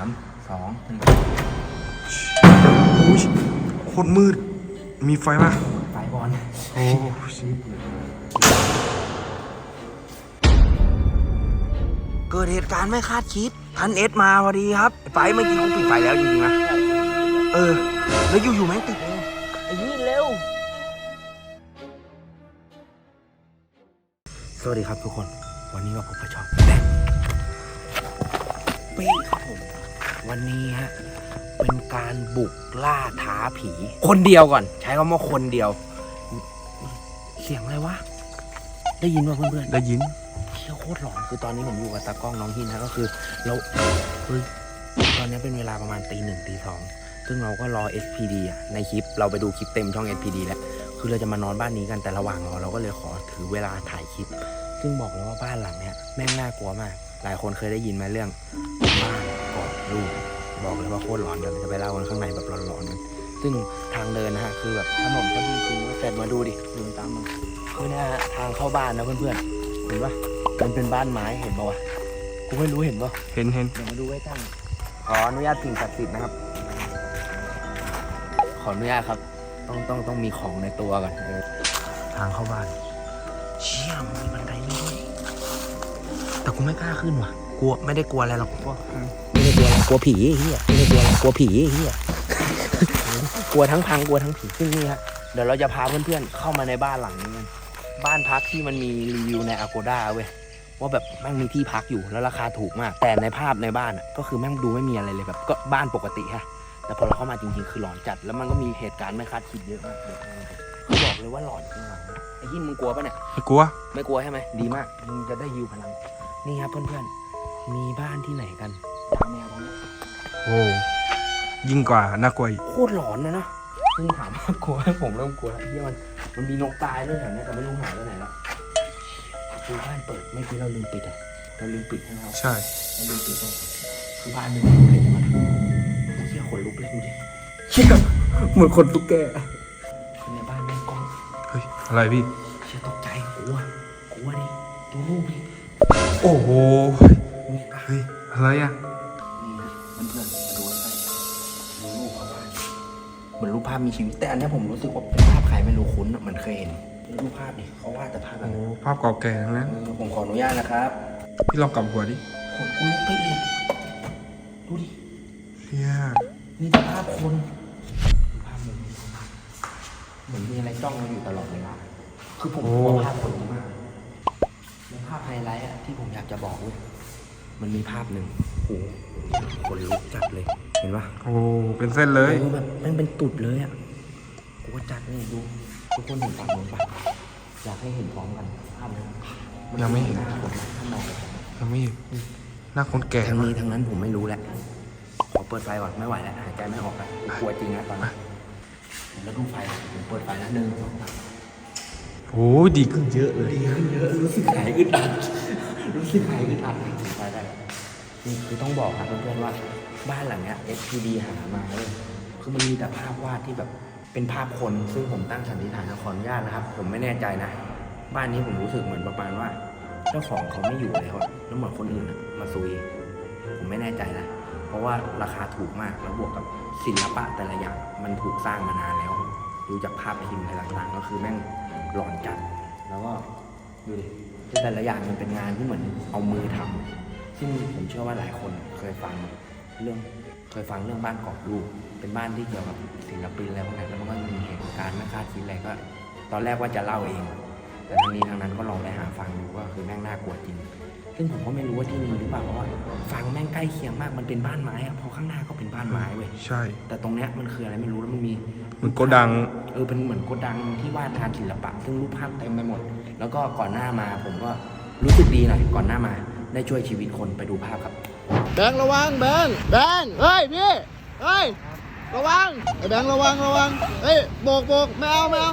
ามสองหนึ่งอุ้ยโคตรมืด มีไฟปะไฟบอลโอ้เกิดเหตุการณ์ไม่คาดคิดทันเอสมาพอดีครับไฟเมื่อกี้เขาปิดไฟแล้วจริงๆนะเออ แล้วอยู่ๆแม่งติดเลยไอ้ยี่เร็ว สวัสดีครับทุกคน วันนี้ก็พบกับช่องแบงปีครับผม วันนี้ฮะเป็นการบุกล่าท้าผี คนเดียวก่อน ใช้คำว่าคนเดียว เสียงอะไรวะ ได้ยินว่าเพื่อนๆได้ยินเชี่ยโคตรหลอนคือตอนนี้ผมอยู่กับตากล้องน้องหินนะก็คือเราเฮ้ยตอนนี้เป็นเวลาประมาณตีหนึ่งตีสองซึ่งเราก็รอ SPD อะในคลิป เราไปดูคลิปเต็มช่อง SPD แล้วคือเราจะมานอนบ้านนี้กันแต่ระหว่างรอเราก็เลยขอถือเวลาถ่ายคลิป ซึ่งบอกเลยว่าบ้านหลังเนี้ยแม่งน่ากลัวมาก หลายคนเคยได้ยินไหมเรื่องบ้านกอด ลูกบอกเลยว่าโคตรหลอนเดี๋ยวเราจะไปเล่ากันข้างในแบบหลอนๆกันซึ่งทางเดินนะฮะคือแบบถนนก็ดีจริงแต่มาดูดิดูตามมันคือเนะฮะทางเข้าบ้านนะเพื่อนๆเห็นปะมันเป็นบ้านไม้เห็นปะวะกูไม่รู้เห็นปะเห็นเห็นเดี๋ยวมาดูไว้กันขออนุญาตสิ่งศักดิ์สิทธิ์นะครับ ขออนุญาตครับ ต้องต้องต้องมีของในตัวก่อนเออทางเข้าบ้าน เชี่ยมันมีบันไดด้วยแต่กูไม่กล้าขึ้นว่ะกลัวไม่ได้กลัวอะไรหรอกกลัวไม่ได้ กลัวอะไรกลัวผีไอ้เฮียไม่ได้กลัวอะไรกลัวผีไอ้เฮียกลัวทั้งพังกลัวทั้งผีซึ่งนี่ฮะเดี๋ยวเราจะพาเพื่อนๆเข้ามาในบ้านหลังนี้กันบ้านพักที่มันมีรีวิวใน Agoda เว้ยว่าแบบแม่งมีที่พักอยู่แล้วราคาถูกมาก แต่ในภาพในบ้านอะก็คือแม่งดูไม่มีอะไรเลยแบบก็บ้านปกติฮะแต่พอเราเข้ามาจริงๆ คือหลอนจัด แล้วมันก็มีเหตุการณ์ไม่คาดคิดเยอะมากเดี๋ยวคือบอกเลยว่าหลอนจริงหลังเนี่ยไอ้ยิ่งมึงกลัวปะเนี่ยไม่กลัว ไม่กลัวใช่ไหมดีมากมึงจะได้ยิวพลัง นี่ครับเพื่อนๆมีบ้านที่ไหนกันตามแนวตรงนี้ โอ้ยิ่งกว่าน่ากลัวอีกโคตรหลอนนะเนาะซึ่งถามว่ากลัวไหมผมเริ่มกลัวแล้วที่มันมันมีนกตายด้วยแถวเนี้ยแต่ไม่รู้หายไปไหนแล้วประตูบ้านเปิดไม่คิดเราลืมปิดอะเราลืมปิดให้เราใช่แล้วลืมปิดต้องคือบ้านหนึ่งใครจะมาทำเชี่ยขนลุกเลยดูดิเชี่ยเหมือนคนตุ๊กแกคนในบ้านแม่งกล้องเฮ้ยอะไรพี่เชี่ยตกใจกลัวกลัวดิดูรูปดิโอ้โหนี่อะเฮ้ยอะไรอะนี่นะมัน เพื่อนๆมาดูใกล้ๆดูรูปเขาบ้านเหมือนรูปภาพมีชีวิตแต่อันเนี้ยผมรู้สึกว่าเป็นภาพใครไม่รู้คุ้นอะเหมือนเคยเห็นรูปภาพดิเขาวาดแต่ภาพแบโอ้บโหนั้นภาพเก่าแก่ทั้งนั้นเออผมขออนุญาตนะครับพี่ลองกลับหัวดิขนลุกไปอีกดูดิ เฮียนี่แต่ภาพคนดูภาพมุมเหมือนมีอะไรจ้องเราอยู่ตลอดเวลา คือผมกลัวภาพคนนี้มากในภาพไฮไลท์อะที่ผมอยากจะบอกเว้ย มันมีภาพหนึ่งโอ้โหคนลุกจัดเลยเห็นปะโอ้เป็นเส้นเลยโอ้แบบแมันเป็นตุดเลยอะกูว่าจัดนี่ดูทุกคนเห็นฝั่งนู้นปะอยากให้เห็นพร้อมกันภาพนี้ยังไม่เห็นน้าคนข้างในยังไม่เห็นหน้าคนแก่ทางมากนี้ทางนั้นผมไม่รู้แหละขอเปิดไฟก่อนไม่ไหวแล้วหายใจไม่ออกแล้วกูกลัวจริงนะตอนนี้แล้วดูไฟผมเปิดไฟนะหนึ่งสองสาม โอ้ดีขึ้นเยอะเลยดีขึ้นเยอะรู้สึกหายอึดอัด รู้สึกหายอึดอัดไฟได้นี่คือต้องบอกครับเพื่อนๆว่าบ้านหลังเนี้ย SPD หามาเลยคือมันมีแต่ภาพวาดที่แบบเป็นภาพคนซึ่งผมตั้งสันนิษฐานนะขออนุญาตนะครับ ผมไม่แน่ใจนะ บ้านนี้ผมรู้สึกเหมือนประมาณว่า เจ้าของเขาไม่อยู่แล้วอะแล้วเหมือนคนอื่นมาซุย ผมไม่แน่ใจนะ เพราะว่าราคาถูกมากแล้วบวกกับศิลปะแต่ละอย่างมันถูกสร้างมานานแล้ว ดูจากภาพพิมพ์อะไรต่างๆก็คือแม่งหลอนจัดแล้วก็ดูดิ แต่ละอย่างมันเป็นงานที่เหมือนเอามือทำซึ่งผมเชื่อว่าหลายคนเคยฟังเรื่องเคยฟังเรื่องบ้านกรอบรูป เป็นบ้านที่เกี่ยวกับศิลปินอะไรพวกนั้นแล้วมันก็มีเหตุการณ์ไม่คาดคิดอะไรก็ ตอนแรกว่าจะเล่าเอง แต่ทางนี้ทางนั้นก็ลองไปหาฟังดูว่าคือแม่งน่ากลัวจริง ซึ่งผมก็ไม่รู้ว่าที่นี่หรือเปล่าเพราะว่าฟังแม่งใกล้เคียงมากมันเป็นบ้านไม้อะเพราะข้างหน้าก็เป็นบ้านไม้เว้ยใช่ แต่ตรงเนี้ยมันคืออะไรไม่รู้แล้วมันมีเหมือนโกดัง เออเป็นเหมือนโกดังที่วาดงานศิลปะ ซึ่งรูปภาพเต็มไปหมด แล้วก็ก่อนหน้ามาผมก็รู้สึกดีหน่อยก่อนหน้ามา ได้ช่วยชีวิตคนไปดูภาพครับ แบงค์ระวังแบงค์แบงค์เฮ้ยพี่เฮ้ยระวังไอ้แบงค์ระวังระวังเฮ้ยโบกโบกไม่เอาไม่เอา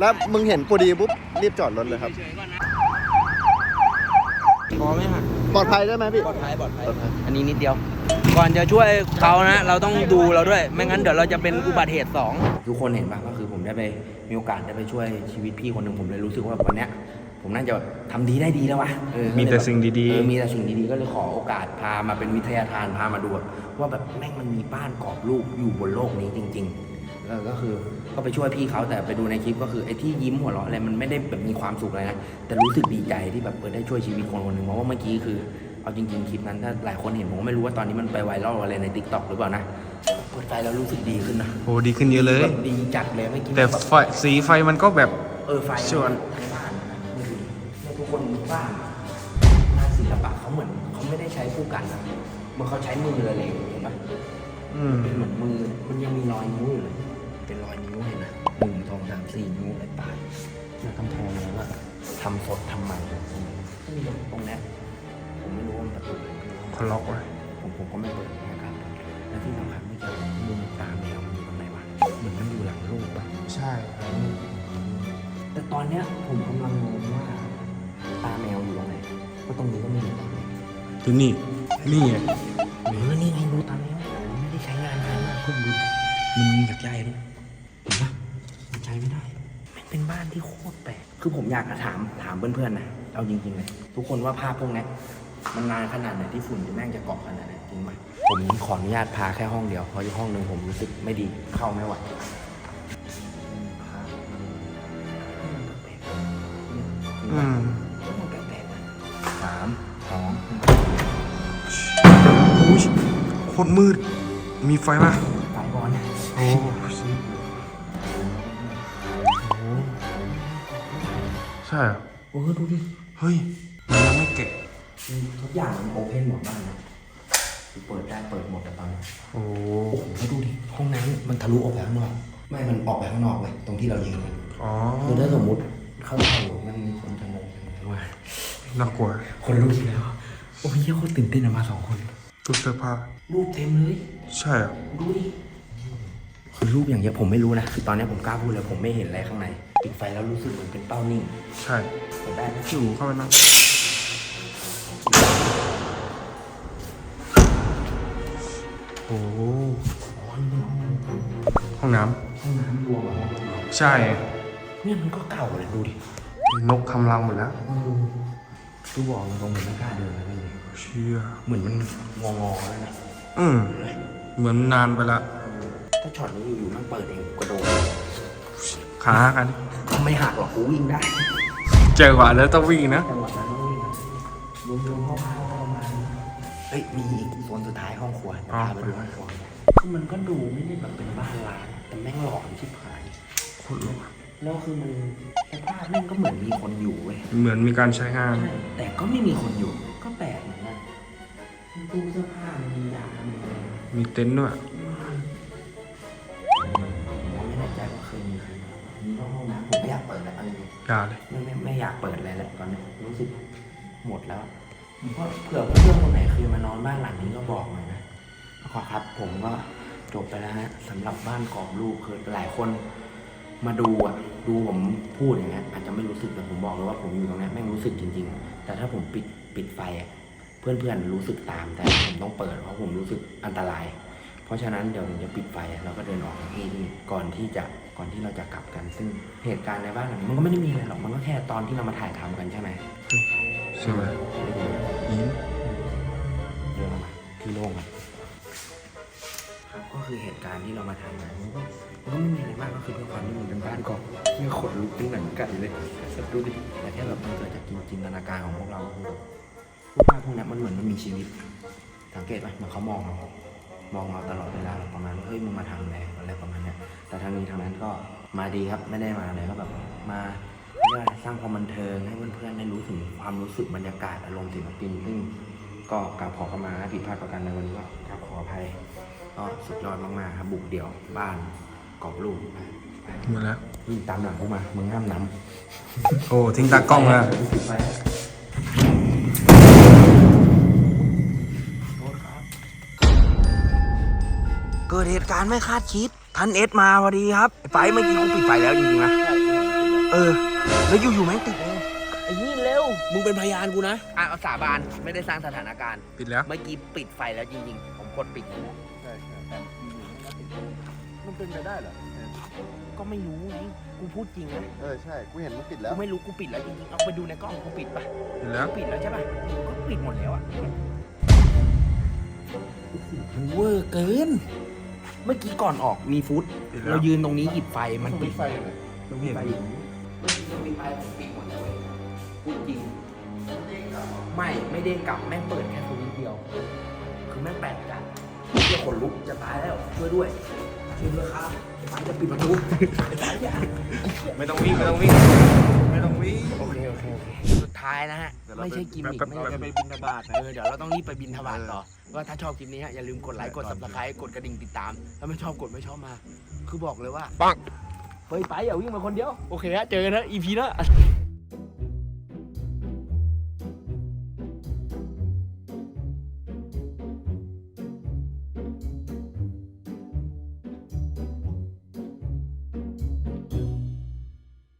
แล้วมึงเห็นพอดีปุ๊บรีบจอดรถเลยครับพอไหมฮะปลอดภัยได้ไหมพี่ ปลอดภัยปลอดภัยปลอดภัย อันนี้นิดเดียว ก่อนจะช่วยเขานะ เราต้องดูเราด้วย ไม่งั้นเดี๋ยวเราจะเป็นอุบัติเหตุสองทุกคนเห็นปะก็คือผมได้ไปมีโอกาสได้ไปช่วยชีวิตพี่คนหนึ่งผมเลยรู้สึกว่าวันเนี้ยผมน่าจะทำดีได้ดีแล้ววะเออมีแต่สิ่งดีเออมีแต่สิ่งดีๆก็เลยขอโอกาสพามาเป็นวิทยาทานพามาดูแบบว่าแบบแม่งมันมีบ้านกรอบรูปอยู่บนโลกนี้จริงๆแล้ว ก็คือก็ไปช่วยพี่เขาแต่ไปดูในคลิปก็คือไอ้ที่ยิ้มหัวเราะอะไรมันไม่ได้แบบมีความสุขอะไรนะแต่รู้สึกดีใจที่แบบเออได้ช่วยชีวิตคนคนหนึ่งเพราะว่าเมื่อกี้คือเอาจริงๆคลิปนั้นถ้าหลายคนเห็นผมก็ไม่รู้ว่าตอนนี้มันไปไวรัลอะไรในทิกตอกหรือเปล่านะเปิดใจแล้วรู้สึกดีขึ้นนะๆโอ้ดีขึ้นเยอะเลย แบบดีจัดเลยไม่อกินแต่แบบไฟสีไฟมันก็แบบเออไฟชวนทั้งบ้านนะไม่ดูดิเนี่ยทุกคนบ้านงานศิลปะเขาเหมือนเขาไม่ได้ใช้คู่กันนะเหมันเขาใช้มือเลยเห็นปะอืมเป็นเหมือนมือ ทำสดทำใหม่ซึ่งตรงเนี้ยผมไม่รู้ว่ามันประตูหรือไม่รู้ว่าเขาล็อกไว้ผมผมก็ไม่เปิดนะครับแล้วที่สำคัญไม่เจอมุมตาแมวมันอยู่ตรงไหนวะเหมือนมันอยู่หลังรูปปะใช่แต่ตอนเนี้ยผมกำลังงงว่าตาแมวอยู่ตรงไหนเพราะตรงนี้ก็ไม่มีตาแมวที่นี่นี่ไงเออนี่ไงดูตาแมวผมไม่ได้ใช้งานนานมากเพิ่งดูมันมีจากใจด้วยเห็นปะมันใช้ไม่ได้มันเป็นบ้านที่โคตรแปลก คือผมอยากจะถามถามเพื่อนๆนะเอาจริงๆเลยทุกคนว่าภาพพวกเนี้ยมันนานขนาดไหนที่ฝุ่นจะแม่งจะเกาะขนาดไหนจริงไหมผมขออนุญาตพาแค่ห้องเดียวเพราะอีกห้องหนึ่งผมรู้สึกไม่ดีเข้าไม่ไหวอืมสามสองอุ้ยโคตรมืด มีไฟป่ะ ช่เหรอโอ้ดูดิ เฮ้ยมันยังไม่แกะทุกอย่างมันโอเพนหมดบ้านนะคือเปิดได้เปิดหมดแต่ตอนนี้โอ้โอ้โหแล้วดูดิ ห้องน้ำมันทะลุออกไปข้างนอก ไม่มันออกไปข้างนอกเลยตรงที่เรายืนกันอ๋อคือถ้าสมมุติเข้าเข้ามันมีคนจะงงว่าน่ากลัว คนลุกอีกแล้ว โอ้ยเหี้ยโคตรตื่นเต้นอะมาสองคน ตู้เสื้อผ้ารูปเต็มเลย ใช่เหรอดูดิ คือรูปอย่างเงี้ยผมไม่รู้นะ คือตอนเนี้ยผมกล้าพูดเลยผมไม่เห็นอะไรข้างในปิดไฟแล้วรู้สึกเหมือนเป็นเป้านิ่งใช่เปิดได้ไหมอยู่เข้าไปนั่งโอ้โหอ๋อนี่เป็นห้องห้องน้ห้องน้ำรวมอะำใช่เนี่ยมันก็เก่าเลยดูดินกทำรังหมดแล้วเออดูบอกตรงๆเหมือนไม่กล้าเดินเลยเชื่อเหมือนมันงองอๆแล้วนะอืมเหมือนนานไปละถ้าช็อตนี้อยู่ๆมันเปิดเองกระโดด ขากันไม่หักหรอกกูวิ่งได้เจอกว่าแล้วต้องวิ่งนะจังหวะนั้นต้องวิ่งอะรวมๆคร่าวๆประมาณเอ้ยมีอีกโซนสุดท้ายห้องครัวเดี๋ยวพาไปดูห้องครัวคือมันก็ดูไม่ได้แบบเป็นบ้านร้านแต่แม่งหลอนชิบหายโคตรหลอนแล้วคือมันสภาพแม่งก็เหมือนมีคนอยู่เว้ยเหมือนมีการใช้งาน แต่ก็ไม่มีคนอยู่ก็แปลกเหมือนกันมันตู้เสื้อผ้ามันมียามีอะไร มีเต็นท์ด้วย อันนี้อย่าเลย ไม่ไม่ไม่อยากเปิดอะไรแล้วตอนนี้รู้สึกหมดแล้วเพราะเผื่อเพื่อนๆคนไหนเคยมานอนบ้านหลังนี้ก็บอกหน่อยนะขอครับ ผมก็จบไปแล้วฮะสำหรับบ้านกรอบรูปคือหลายคนมาดูอะดูผมพูดอย่างเงี้ยอาจจะไม่รู้สึกแต่ผมบอกเลยว่าผมอยู่ตรงเนี้ยแม่งรู้สึกจริง ๆ แต่ถ้าผมปิดปิดไฟอะเพื่อนๆรู้สึกตามแต่ผมต้องเปิดเพราะผมรู้สึกอันตราย เพราะฉะนั้นเดี๋ยวผมจะปิดไฟอะเราก็เดินออกจากที่นี่ก่อนที่จะ ก่อนที่เราจะกลับกัน ซึ่งเหตุการณ์ในบ้านหลังนี้มันก็ไม่ได้มีอะไรหรอก มันก็แค่ตอนที่เรามาถ่ายทำกันใช่ไหมใช่ไหมยิ้มเดินออกมาที่โล่งอะครับก็คือเหตุการณ์ที่เรามาถ่ายกันมันก็มันก็ไม่มีอะไรมากก็คือด้วยความที่มันเป็นบ้านเกาะที่ขนลุกตั้งหนังไก่เลยดูดิแต่แค่แบบมันเกิดจากจินตนาการของพวกเราคือแบบรูปภาพพวกเนี้ยมันเหมือนมันมีชีวิต สังเกตไหมเหมันเขามองเรามองเราตลอดเวลาประมาณว่าเฮ้ยมึงมาทำอะไร อะไรประมาณเนี้ยแต่ทางนี้ทางนั้นก็มาดีครับไม่ได้มาอะไรก็แบบมาเพื่อสร้างความบันเทิงให้เพื่อนๆได้รู้ถึงความรู้สึกบรรยากาศอารมณ์ศิลปินซึ่งก็กราบขอเข้ามาผิดพลาดประการในวันนี้ก็กราบขออภัยก็สุดยอดมากๆครับบุกเดี่ยวบ้านกรอบรูปไปไปหมดแล้ววิ่งตามหลังกูมามึงห้ามนโอ้ทิ้งตากล้องแล้วำปิ กิดเหตุการณ์ไม่คาดคิดท่านเอสมาพอดีครับไอ้ไปเมื่อกี้กูปิดไฟแล้วจริงๆนะเออ แล้วอยู่ๆแม่งติดเลยไอ้นี่เร็ว มึงเป็นพยานกูนะ อะเอาสาบานไม่ได้สร้างสถานการณ์ ปิดแล้ว เมื่อกี้ปิดไฟแล้วจริงๆ ผมกดปิดอยู่ใช่ใช่แต่มันเป็นไปได้เหรอ ก็ไม่รู้ไงกูพูดจริงนะเออใช่ กูเห็นมึงปิดแล้กูวไม่รู้กูปิดแล้วจริงๆ เอาไปดูในกล้องกูปิดปะปิดแล้วกูปิดแล้วใช่ปะก็ปิดหมดแล้วอะโอ้โหมันเวอร์เกิน เมื่อกี้ก่อนออกมีฟุตปิดแล้วเรายืนตรงนี้หยิบไฟมันปิดไฟเลยต้องมีไฟเมื่อกี้ต้องมีไฟผมปิดหมดแล้วเว้ยพูดจริงไม่ไม่เด้งกลับแม่งเปิดแค่สวิตช์เดียว คือแม่งแปลกจัดเจ้าขนลุกจะตายแล้วช่วยด้วย ช่วยด้วยครับไอ้ฟ้าจะปิดประตูไอ้ฟ้าอย่าไม่ต้องวิ่งไม่ต้องวิ่งไม่ต้องวิ่งโอเคโอเคโอเคสุดท้ายนะฮะไม่ใช่กิมมิคแป๊บๆไม่ใช่จะไปบินทบาทนะเออเดี๋ยวเราต้องรีบไปบินทบาทต่อว่าถ้าชอบคลิปนี้ฮะอย่าลืมกดไลค์กด subscribe กดกระดิ่งติดตามถ้าไม่ชอบกดไม่ชอบมา คือบอกเลยว่าปังเฮ้ยไปอย่าวิ่งมาคนเดียวโอเคฮะเจอกันนะ EP หน้า